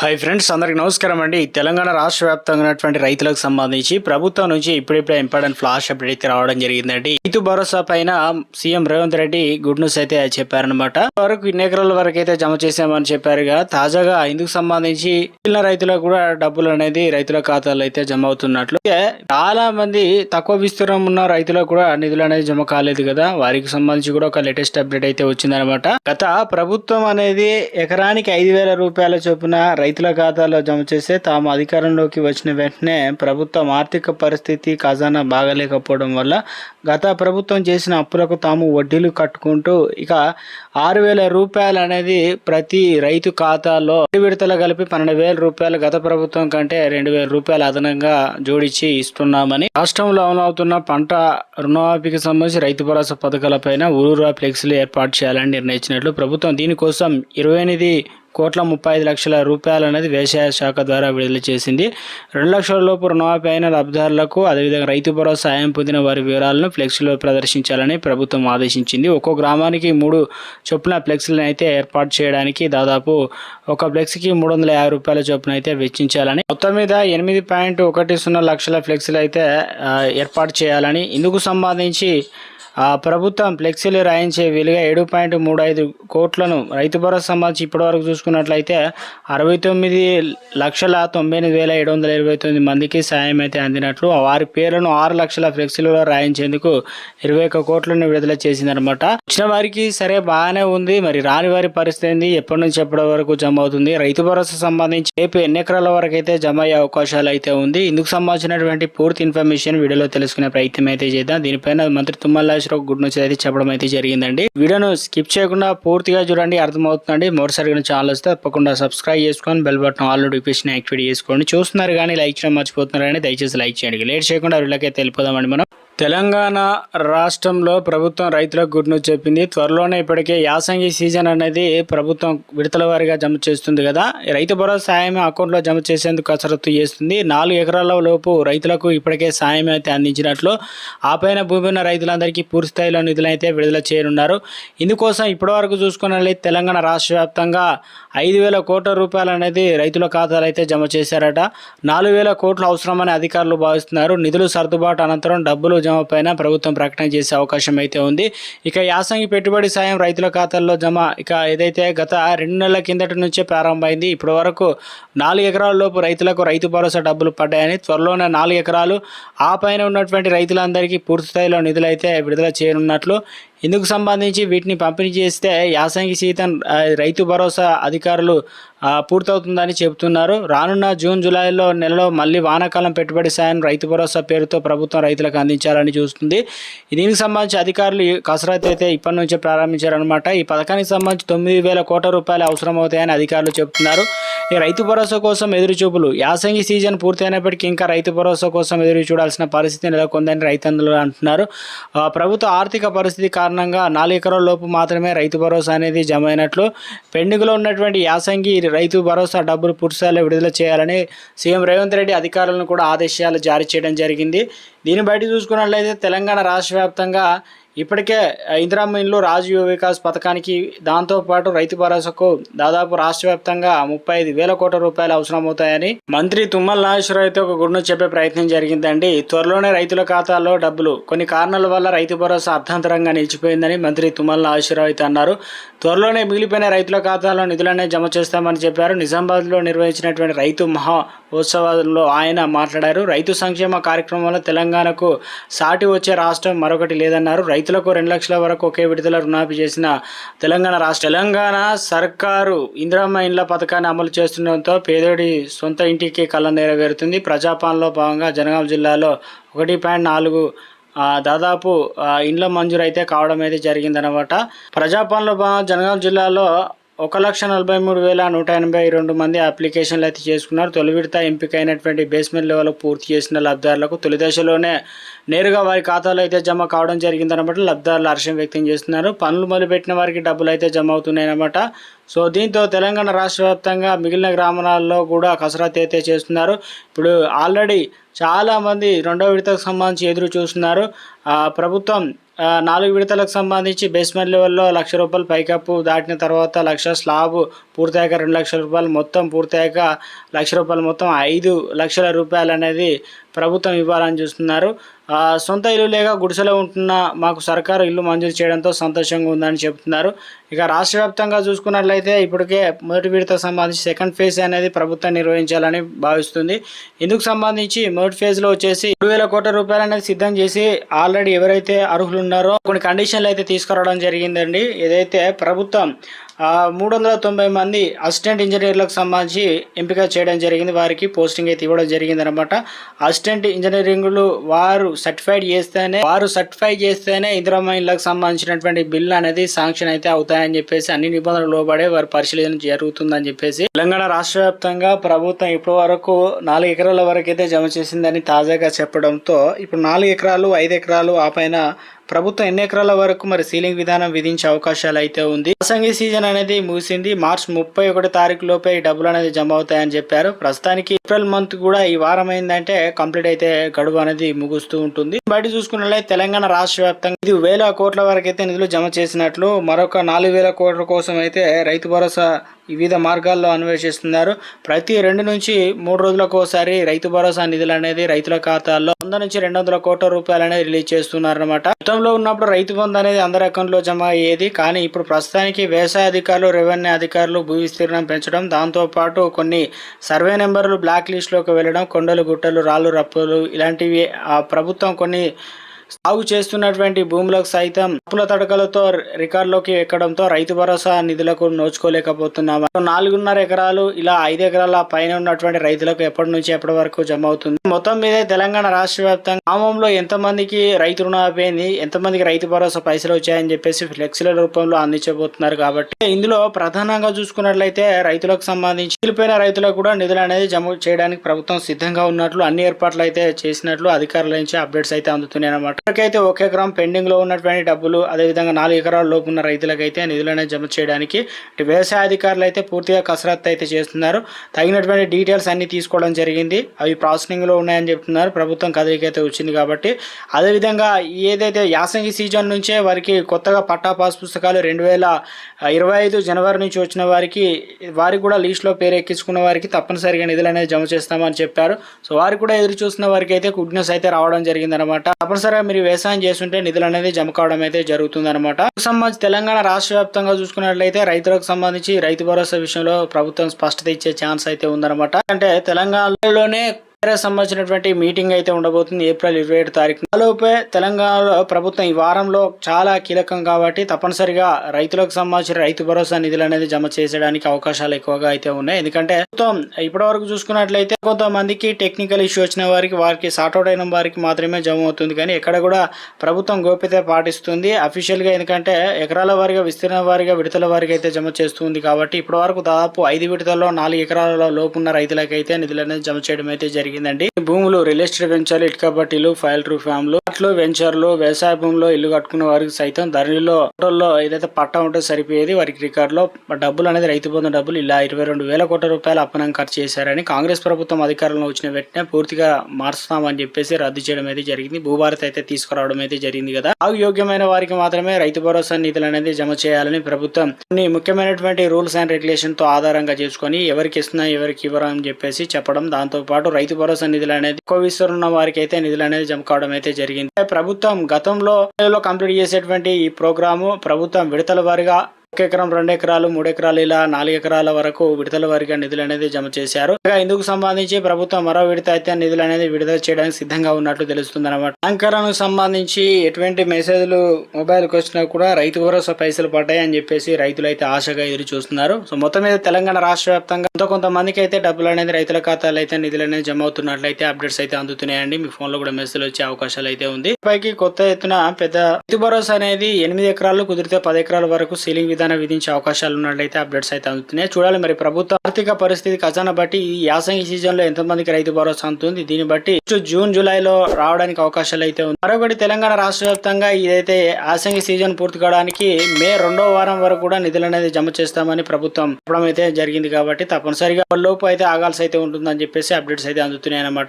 Hi friends అందరికి నమస్కారం అండి. తెలంగాణ రాష్ట్ర వ్యాప్తంగా ఉన్నటువంటి రైతులకు సంబంధించి ప్రభుత్వం నుంచి ఇప్పుడిప్పుడే ఇంపార్టెంట్ ఫ్లాష్ అప్డేట్ అయితే రావడం జరిగిందండి. రైతు భరోసా పైన CM Revanth Reddy good news అయితే చెప్పారనమాట వరకు ఇన్ని ఎకరాల వరకు అయితే జమ చేశామని చెప్పారుగా. తాజాగా ఇందుకు సంబంధించి మిగిలిన రైతులకు కూడా డబ్బులు అనేది రైతుల ఖాతాలో అయితే జమ అవుతున్నట్లు. చాలా మంది తక్కువ విస్తీర్ణం ఉన్న రైతులకు కూడా నిధులు అనేది జమ కాలేదు కదా. వారికి సంబంధించి కూడా ఒక లేటెస్ట్ అప్డేట్ అయితే వచ్చిందనమాట గత ప్రభుత్వం అనేది ఎకరానికి ఐదు వేల రూపాయల చొప్పున రైతుల ఖాతాలో జమ చేస్తే తాము అధికారంలోకి వచ్చిన వెంటనే ప్రభుత్వం ఆర్థిక పరిస్థితి ఖజానా బాగలేకపోవడం వల్ల గత ప్రభుత్వం చేసిన అప్పులకు తాము వడ్డీలు కట్టుకుంటూ ఇక ఆరు వేల రూపాయలు అనేది ప్రతి రైతు ఖాతాలో రెండు విడతలు కలిపి పన్నెండు వేల రూపాయలు గత ప్రభుత్వం కంటే రెండు వేల రూపాయలు అదనంగా జోడించి ఇస్తున్నామని రాష్ట్రంలో అమలవుతున్న పంట రుణమాఫీకి సంబంధించి రైతు భరోసా పథకాలపైన ఊరూరా ఫ్లెక్సీలు ఏర్పాటు చేయాలని నిర్ణయించినట్లు ప్రభుత్వం దీనికోసం ఇరవై ఎనిమిది కోట్ల ముప్పై ఐదు లక్షల రూపాయలు అనేది వ్యవసాయ శాఖ ద్వారా విడుదల చేసింది. రెండు లక్షల లోపు రుణమాఫీ అయిన లబ్ధిదారులకు అదేవిధంగా రైతు భరోసా సాయం పొందిన వారి వివరాలను ఫ్లెక్సీలో ప్రదర్శించాలని ప్రభుత్వం ఆదేశించింది. ఒక్కో గ్రామానికి మూడు చొప్పున ఫ్లెక్సీలను అయితే ఏర్పాటు చేయడానికి దాదాపు ఒక ఫ్లెక్సీకి మూడు వందల యాభై రూపాయల చొప్పున అయితే వెచ్చించాలని మొత్తం మీద ఎనిమిది పాయింట్ ఒకటి సున్నా లక్షల ఫ్లెక్సీలు అయితే ఏర్పాటు చేయాలని ఇందుకు సంబంధించి ప్రభుత్వం ఫ్లెక్సీలు రాయించే వీలుగా ఏడు పాయింట్ మూడు ఐదు కోట్లను రైతు భరోసా సంబంధించి ఇప్పటివరకు చూసుకున్నట్లయితే అరవై తొమ్మిది లక్షల తొంభై ఎనిమిది వేల ఏడు వందల ఇరవై తొమ్మిది మందికి సాయం అయితే అందినట్లు వారి పేర్లను ఆరు లక్షల ఫ్లెక్సీలలో రాయించేందుకు ఇరవై ఒక్క కోట్లను విడుదల చేసిందనమాట వచ్చిన వారికి సరే బాగానే ఉంది మరి రాని వారి పరిస్థితి ఏంది? ఎప్పటి నుంచి ఎప్పటి వరకు జమ అవుతుంది? రైతు భరోసా సంబంధించి రేపు ఎన్ని ఎకరాల వరకు అయితే జమ అయ్యే అవకాశాలు అయితే ఉంది? ఇందుకు సంబంధించినటువంటి పూర్తి ఇన్ఫర్మేషన్ వీడియోలో తెలుసుకునే ప్రయత్నం అయితే చేద్దాం. దీనిపైన మంత్రి తుమ్మల నాగేశ్వరరావు గుడ్ న్యూస్ అయితే చెప్పడం అయితే జరిగిందండి. వీడియోను స్కిప్ చేయకుండా పూర్తిగా చూడండి అర్థమవుతుందండి. మరోసారి ఛానల్ వస్తే తప్పకుండా సబ్స్క్రైబ్ చేసుకొని bell button all notification activate చేసుకోండి. చూస్తున్నారు కానీ లైక్ చేయడం మర్చిపోతున్నారు కానీ దయచేసి లైక్ చేయండి. లేట్ చేయకుండా వీళ్ళకైతే వెళ్ళిపోదామండి మనం. తెలంగాణ రాష్ట్రంలో ప్రభుత్వం రైతులకు గుడ్ న్యూస్ చెప్పింది. త్వరలోనే ఇప్పటికే యాసంగి సీజన్ అనేది ప్రభుత్వం విడతల వారిగా జమ చేస్తుంది కదా. రైతు భరోసా సాయం అకౌంట్లో జమ చేసేందుకు కసరత్తు చేస్తుంది. నాలుగు ఎకరాల లోపు రైతులకు ఇప్పటికే సాయం అయితే అందించినట్లు ఆపైన భూమి ఉన్న రైతులందరికీ పూర్తి స్థాయిలో నిధులైతే విడుదల చేయనున్నారు. ఇందుకోసం ఇప్పటివరకు చూసుకున్నట్లయితే తెలంగాణ రాష్ట్ర వ్యాప్తంగా ఐదు వేల కోట్ల రూపాయలు అనేది రైతుల ఖాతాలు అయితే జమ చేశారట. నాలుగు వేల కోట్లు అవసరమని అధికారులు భావిస్తున్నారు. నిధులు సర్దుబాటు అనంతరం డబ్బులు జమ పైన ప్రభుత్వం ప్రకటన చేసే అవకాశం అయితే ఉంది. ఇక యాసంగి పెట్టుబడి సాయం రైతుల ఖాతాల్లో జమ ఇక ఏదైతే గత రెండు నెలల కిందటి నుంచే ప్రారంభమైంది ఇప్పటి వరకు నాలుగు ఎకరాల లోపు రైతులకు రైతు భరోసా డబ్బులు పడ్డాయని త్వరలోనే నాలుగు ఎకరాలు ఆ పైన ఉన్నటువంటి రైతులందరికీ పూర్తిస్థాయిలో నిధులైతే విడుదల చేయనున్నట్లు ఇందుకు సంబంధించి వీటిని పంపిణీ చేస్తే యాసంగి సీజన్ రైతు భరోసా అధికారులు పూర్తవుతుందని చెబుతున్నారు. రానున్న జూన్ జూలైలో నెలలో మళ్ళీ వానాకాలం పెట్టుబడి సాయం రైతు భరోసా పేరుతో ప్రభుత్వం రైతులకు అందించాలని చూస్తుంది. దీనికి సంబంధించి అధికారులు కసరత్ కసరత్తు అయితే ఇప్పటి నుంచే ప్రారంభించారనమాట ఈ పథకానికి సంబంధించి తొమ్మిది వేల కోట్ల రూపాయలు అవసరమవుతాయని అధికారులు చెబుతున్నారు. ఈ రైతు భరోసా కోసం ఎదురుచూపులు. యాసంగి సీజన్ పూర్తయినప్పటికీ ఇంకా రైతు భరోసా కోసం ఎదురు చూడాల్సిన పరిస్థితి నెలకొందని రైతన్నులు అంటున్నారు. ప్రభుత్వ ఆర్థిక పరిస్థితి కారణంగా కారణంగా నాలుగు ఎకరాల లోపు మాత్రమే రైతు భరోసా అనేది జమ అయినట్లు పెండింగ్లో ఉన్నటువంటి యాసంగి రైతు భరోసా డబ్బులు పూర్తిస్థాయిలో విడుదల చేయాలని సీఎం రేవంత్ రెడ్డి అధికారులను కూడా ఆదేశాలు జారీ చేయడం జరిగింది. దీన్ని బయట చూసుకున్నట్లయితే తెలంగాణ రాష్ట్ర వ్యాప్తంగా ఇప్పటికే ఇందిరామ్మ రాజీవ్ రాజు యువ వికాస్ పథకానికి దాంతోపాటు రైతు భరోసాకు దాదాపు రాష్ట్ర వ్యాప్తంగా ముప్పై ఐదు వేల కోట్ల రూపాయలు అవసరమవుతాయని మంత్రి తుమ్మల నాగేశ్వరరావుతో ఒక గుడ్ను చెప్పే ప్రయత్నం జరిగిందండి. త్వరలోనే రైతుల ఖాతాల్లో డబ్బులు కొన్ని కారణాల వల్ల రైతు భరోసా అర్థాంతరంగా నిలిచిపోయిందని మంత్రి తుమ్మల నాగేశ్వరరావు అయితే అన్నారు. త్వరలోనే మిగిలిపోయిన రైతుల ఖాతాలో నిధులనే జమ చేస్తామని చెప్పారు. నిజామాబాద్లో నిర్వహించినటువంటి రైతు మహా ఉత్సవాల్లో ఆయన మాట్లాడారు. రైతు సంక్షేమ కార్యక్రమంలో తెలంగాణకు సాటి వచ్చే రాష్ట్రం మరొకటి లేదన్నారు. రైతు రైతులకు రెండు లక్షల వరకు ఒకే విడుదల రుణాపి చేసిన తెలంగాణ రాష్ట్ర తెలంగాణ సర్కారు ఇందిరమ్మ ఇండ్ల పథకాన్ని అమలు చేస్తుండటంతో పేదోడి సొంత ఇంటికి కళ్ళ నెరవేరుతుంది ప్రజాపాలనలో భాగంగా జనగాం జిల్లాలో ఒకటి పాయింట్ నాలుగు దాదాపు ఇండ్ల మంజూరు అయితే కావడం అయితే జరిగిందనమాట ప్రజాపాలనలో భాగంగా జనగాం జిల్లాలో ఒక లక్ష నలభై మూడు వేల నూట ఎనభై రెండు మంది అప్లికేషన్లు అయితే చేసుకున్నారు. తొలి విడత ఎంపిక అయినటువంటి బేస్మెంట్ లెవెల్ పూర్తి చేసిన లబ్ధిదారులకు తొలి దశలోనే నేరుగా వారి ఖాతాలో అయితే జమ కావడం జరిగిందనమాట లబ్ధిదారులు హర్షం వ్యక్తం చేస్తున్నారు. పనులు మొదలుపెట్టిన వారికి డబ్బులు అయితే జమ అవుతున్నాయన్నమాట. సో దీంతో తెలంగాణ రాష్ట్ర వ్యాప్తంగా మిగిలిన గ్రామాలలో కూడా కసరత్తు అయితే చేస్తున్నారు. ఇప్పుడు ఆల్రెడీ చాలామంది రెండో విడతకు సంబంధించి ఎదురు చూస్తున్నారు. ప్రభుత్వం నాలుగు విడతలకు సంబంధించి బేస్మెంట్ లెవెల్లో లక్ష రూపాయలు పైకప్పు దాటిన తర్వాత లక్ష స్లాబ్ పూర్తయ్యాక రెండు లక్షల రూపాయలు మొత్తం పూర్తయ్యాక లక్ష రూపాయలు మొత్తం ఐదు లక్షల రూపాయలు అనేది ప్రభుత్వం ఇవ్వాలని చూస్తున్నారు. సొంత ఇల్లు లేక గుడిసెలో ఉంటున్న మాకు సర్కారు ఇల్లు మంజూరు చేయడంతో సంతోషంగా ఉందని చెబుతున్నారు ఇక రాష్ట్ర వ్యాప్తంగా చూసుకున్నట్లయితే ఇప్పటికే మొదటి విడత సంబంధించి సెకండ్ ఫేజ్ అనేది ప్రభుత్వం నిర్వహించాలని భావిస్తుంది. ఇందుకు సంబంధించి మొదటి ఫేజ్లో వచ్చేసి మూడు వేల కోట్ల రూపాయలు అనేది సిద్ధం చేసి ఆల్రెడీ ఎవరైతే అర్హులు ఉన్నారో కొన్ని కండిషన్లు అయితే తీసుకురావడం జరిగిందండి. ఏదైతే ప్రభుత్వం మూడు వందల తొంభై మంది అసిస్టెంట్ ఇంజనీర్లకు సంబంధించి ఎంపిక చేయడం జరిగింది. వారికి పోస్టింగ్ అయితే ఇవ్వడం జరిగింది అనమాట అసిస్టెంట్ ఇంజనీరింగ్లు వారు సర్టిఫైడ్ చేస్తేనే వారు సర్టిఫై చేస్తేనే ఇందిరమ్మ సంబంధించినటువంటి బిల్లు అనేది శాంక్షన్ అయితే అవుతాయని చెప్పేసి అన్ని నిబంధనలు లోబడే వారి పరిశీలన జరుగుతుందని చెప్పేసి తెలంగాణ రాష్ట్ర వ్యాప్తంగా ప్రభుత్వం ఇప్పటి వరకు నాలుగు ఎకరాల వరకు అయితే జమ చేసిందని తాజాగా చెప్పడంతో ఇప్పుడు నాలుగు ఎకరాలు ఐదు ఎకరాలు ఆ పైన ప్రభుత్వం ఎన్ని ఎకరాల వరకు మరి సీలింగ్ విధానం విధించే అవకాశాలు అయితే ఉంది? యాసంగి సీజన్ అనేది ముగిసింది. మార్చ్ ముప్పై ఒకటి తారీఖు లోపే ఈ డబ్బులు అనేది జమ అవుతాయని చెప్పారు. ప్రస్తుతానికి ఏప్రిల్ మంత్ కూడా ఈ వారం అయిందంటే కంప్లీట్ అయితే గడువు అనేది ముగుస్తూ ఉంటుంది. బయట చూసుకున్నట్లయితే తెలంగాణ రాష్ట్ర వ్యాప్తంగా ఇది వేల కోట్ల వరకు అయితే నిధులు జమ చేసినట్లు మరొక నాలుగు వేల కోట్ల కోసం అయితే రైతు భరోసా వివిధ మార్గాల్లో అన్వేషిస్తున్నారు. ప్రతి రెండు నుంచి మూడు రోజులకు ఒకసారి రైతు భరోసా నిధులు అనేది రైతుల ఖాతాల్లో వంద నుంచి రెండు వందల కోట్ల రూపాయలు అనేది రిలీజ్ చేస్తున్నారు అనమాట గతంలో ఉన్నప్పుడు రైతు బంధు అనేది అందరి అకౌంట్లో జమ అయ్యేది. కానీ ఇప్పుడు ప్రస్తుతానికి వ్యవసాయ అధికారులు రెవెన్యూ అధికారులు భూ విస్తీర్ణం పెంచడం దాంతో పాటు కొన్ని సర్వే నెంబర్లు బ్లాక్ లిస్ట్లోకి వెళ్ళడం కొండలు గుట్టలు రాళ్ళు రప్పులు ఇలాంటివి ఆ ప్రభుత్వం కొన్ని సాగు చేస్తున్నటువంటి భూములకు సైతం అప్పుల తడకలతో రికార్డులోకి ఎక్కడంతో రైతు భరోసా నిధులకు నోచుకోలేకపోతున్నాము నాలుగున్నర ఎకరాలు ఇలా ఐదు ఎకరాల పైన ఉన్నటువంటి రైతులకు ఎప్పటి నుంచి ఎప్పటి వరకు జమ అవుతుంది మొత్తం మీద తెలంగాణ రాష్ట్ర వ్యాప్తంగా గ్రామంలో ఎంతమందికి రైతు రుణం అయిపోయింది ఎంతమందికి రైతు భరోసా పైసలు వచ్చాయని చెప్పేసి ఫ్లెక్సీల రూపంలో అందించబోతున్నారు కాబట్టి ఇందులో ప్రధానంగా చూసుకున్నట్లయితే రైతులకు సంబంధించి మిగిలిపోయిన రైతులకు కూడా నిధులు అనేది జమ చేయడానికి ప్రభుత్వం సిద్ధంగా ఉన్నట్లు అన్ని ఏర్పాట్లు అయితే చేసినట్లు అధికారుల నుంచి అప్డేట్స్ అయితే అందుతున్నాయి అన్నమాట ఇప్పటికైతే ఒక ఎకరం పెండింగ్లో ఉన్నటువంటి డబ్బులు అదేవిధంగా నాలుగు ఎకరాల లోపు ఉన్న రైతులకైతే నిధులు జమ చేయడానికి వ్యవసాయ అధికారులు అయితే పూర్తిగా కసరత్తు అయితే చేస్తున్నారు. తగినటువంటి డీటెయిల్స్ అన్నీ తీసుకోవడం జరిగింది. అవి ప్రాసెసింగ్లో ఉన్నాయని చెప్తున్నారు. ప్రభుత్వం కదలిక అయితే వచ్చింది కాబట్టి. అదేవిధంగా ఏదైతే యాసంగి సీజన్ నుంచే వారికి కొత్తగా పట్టా పాస్ పుస్తకాలు రెండు వేల ఇరవై ఐదు జనవరి నుంచి వచ్చిన వారికి వారికి కూడా లీస్ట్లో పేరు ఎక్కించుకున్న వారికి తప్పనిసరిగా నిధులు అనేది జమ చేస్తామని చెప్పారు. సో వారికి కూడా ఎదురు చూస్తున్న వారికి అయితే గుడ్ న్యూస్ అయితే రావడం జరిగిందనమాట తప్పనిసరిగా మీరు వ్యవసాయం చేస్తుంటే నిధులు అనేది జమ కావడం అయితే జరుగుతుందన్నమాట. అనమాట సంబంధించి తెలంగాణ రాష్ట్ర వ్యాప్తంగా చూసుకున్నట్లయితే రైతులకు సంబంధించి రైతు భరోసా విషయంలో ప్రభుత్వం స్పష్టత ఇచ్చే ఛాన్స్ అయితే ఉందన్నమాట. అంటే తెలంగాణలోనే టీఆర్ఎస్ సంబంధించినటువంటి మీటింగ్ అయితే ఉండబోతుంది. ఏప్రిల్ ఇరవై ఏడు తారీఖు ఆలోపే తెలంగాణలో ప్రభుత్వం ఈ వారంలో చాలా కీలకం కాబట్టి తప్పనిసరిగా రైతులకు సంబంధించిన రైతు భరోసా నిధులు అనేది జమ చేసేయడానికి అవకాశాలు ఎక్కువగా అయితే ఉన్నాయి. ఎందుకంటే ప్రభుత్వం ఇప్పటి వరకు చూసుకున్నట్లయితే కొంతమందికి టెక్నికల్ ఇష్యూ వచ్చిన వారికి వారికి సార్ట్అవుట్ అయిన వారికి మాత్రమే జమ అవుతుంది. కానీ ఎక్కడ కూడా ప్రభుత్వం గోప్యత పాటిస్తుంది. అఫీషియల్గా ఎందుకంటే ఎకరాల వారిగా విస్తీర్ణ వారిగా విడతల వారికి అయితే జమ చేస్తుంది కాబట్టి ఇప్పటి వరకు దాదాపు ఐదు విడతల్లో నాలుగు ఎకరాల లోపున్న రైతులకైతే నిధులు అనేది జమ చేయడం అయితే జరిగింది. జరిగిందండి. భూములు రియల్ ఎస్టేట్ వెంచర్లు ఇటుక ఫైల్ ట్రూ ఫామ్లు ఫ్లాట్లు వెంచర్లు వ్యవసాయ భూమిలో ఇల్లు కట్టుకున్న వారికి సైతం ధరణిలో హోటల్లో ఏదైతే పట్టా ఉంటే సరిపోయేది వారికి రికార్డులో డబ్బులు అనేది రైతు బంధు డబ్బులు ఇలా ఇరవై రెండు వేల కోట్ల రూపాయలు అప్పనం ఖర్చు చేశారని కాంగ్రెస్ ప్రభుత్వం అధికారంలో వచ్చిన వెంటనే పూర్తిగా మార్చుతామని చెప్పేసి రద్దు చేయడం అయితే జరిగింది. భూభారత్ అయితే తీసుకురావడం అయితే జరిగింది కదా. ఆ యోగ్యమైన వారికి మాత్రమే రైతు భరోసా నిధులు అనేది జమ చేయాలని ప్రభుత్వం కొన్ని ముఖ్యమైనటువంటి రూల్స్ అండ్ రెగ్యులేషన్తో ఆధారంగా చేసుకొని ఎవరికి ఇస్తున్నా ఎవరికి ఇవ్వరు అని చెప్పేసి చెప్పడం. దాంతో పాటు రైతు భరోసా నిధులు అనేది ఎక్కువ విస్తరున్న వారికి అయితే నిధులు అనేది జమ కావడం అయితే జరిగింది. ప్రభుత్వం గతంలో కంప్లీట్ చేసేటువంటి ఈ ప్రోగ్రాము ప్రభుత్వం విడతల వారిగా ఒక ఎకరం రెండు ఎకరాలు మూడు ఎకరాలు ఇలా నాలుగు ఎకరాల వరకు విడతల వారిగా నిధులు అనేది జమ చేశారు. ఇందుకు సంబంధించి ప్రభుత్వం మరో విడత అయితే నిధులు అనేది విడుదల చేయడానికి సిద్ధంగా ఉన్నట్లు తెలుస్తుంది అనమాట అంకరణకు సంబంధించి ఎటువంటి మెసేజ్లు మొబైల్కి వచ్చినా కూడా రైతు భరోసా పైసలు పడ్డాయి అని చెప్పేసి రైతులు అయితే ఆశగా ఎదురు చూస్తున్నారు. సో మొత్తం మీద తెలంగాణ రాష్ట్ర వ్యాప్తంగా ఎంతో కొంతమందికి అయితే డబ్బులు అనేది రైతుల ఖాతాలు అయితే నిధులు అనేది జమ అవుతున్నట్లయితే అప్డేట్స్ అయితే అందుతున్నాయండి. మీ ఫోన్లో కూడా మెసేజ్ వచ్చే అవకాశాలు అయితే ఉంది. పైకి కొత్త ఎత్తున పెద్ద రైతు భరోసా అనేది ఎనిమిది ఎకరాలు కుదిరితే పది ఎకరాల వరకు సీలింగ్ విధానం విధించే అవకాశాలు ఉన్నట్లయితే అప్డేట్స్ అయితే అందుతున్నాయి. చూడాలి మరి ప్రభుత్వ ఆర్థిక పరిస్థితి ఖజానా బట్టి ఈ యాసంగి సీజన్లో ఎంతమందికి రైతు భరోసా అందుతుంది. దీన్ని బట్టి జూన్ జూన్ జూలైలో రావడానికి అవకాశాలు అయితే ఉంది మరొకటి తెలంగాణ రాష్ట్ర వ్యాప్తంగా ఇదైతే యాసంగి సీజన్ పూర్తి కావడానికి మే రెండో వారం వరకు కూడా నిధులు అనేది జమ చేస్తామని ప్రభుత్వం చెప్పడం అయితే జరిగింది కాబట్టి తప్పనిసరిగా లోపు అయితే ఆగాల్సి అయితే ఉంటుందని చెప్పేసి అప్డేట్స్ అయితే అందుతున్నాయి అన్నమాట